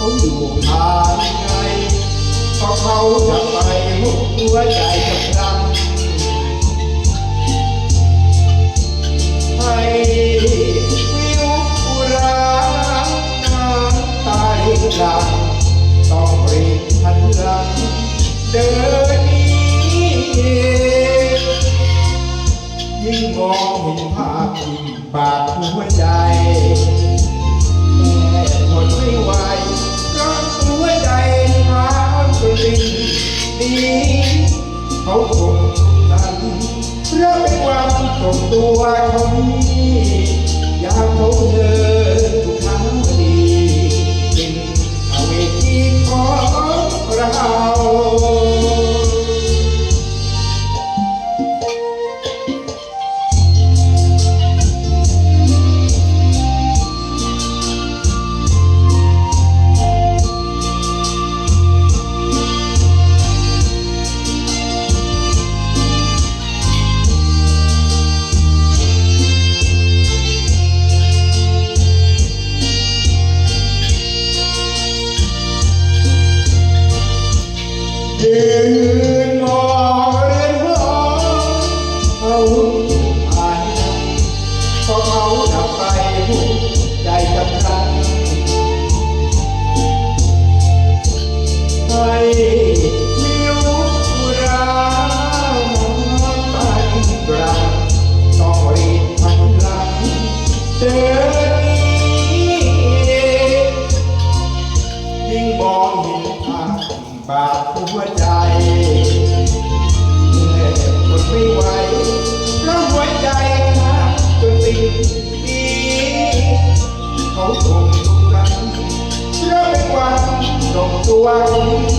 ขาอยู่ทางไงพราะเขาจะไปหุบหัวใจกับเราให้วิวอุราน้ำตาลิงหลังต้องรีบหันหลังเดิน ห็นภาพยิ่งบาดหัวใจแต่ทนไม่ไหวเพราะหัวใจหาจนดิ้นนี้เขาคงนั้นเพราะเป็นความตรงตัวเขานี้อยากเขาเดินทุกครั้งดีเป็นเอาเวทีของเรา บาดหัวใจเมื่อทนไม่ไหวเพราะหัวใจขาดจนติดดีเขาคงทุกข์กันเพราะเป็นวันตรงตัวคน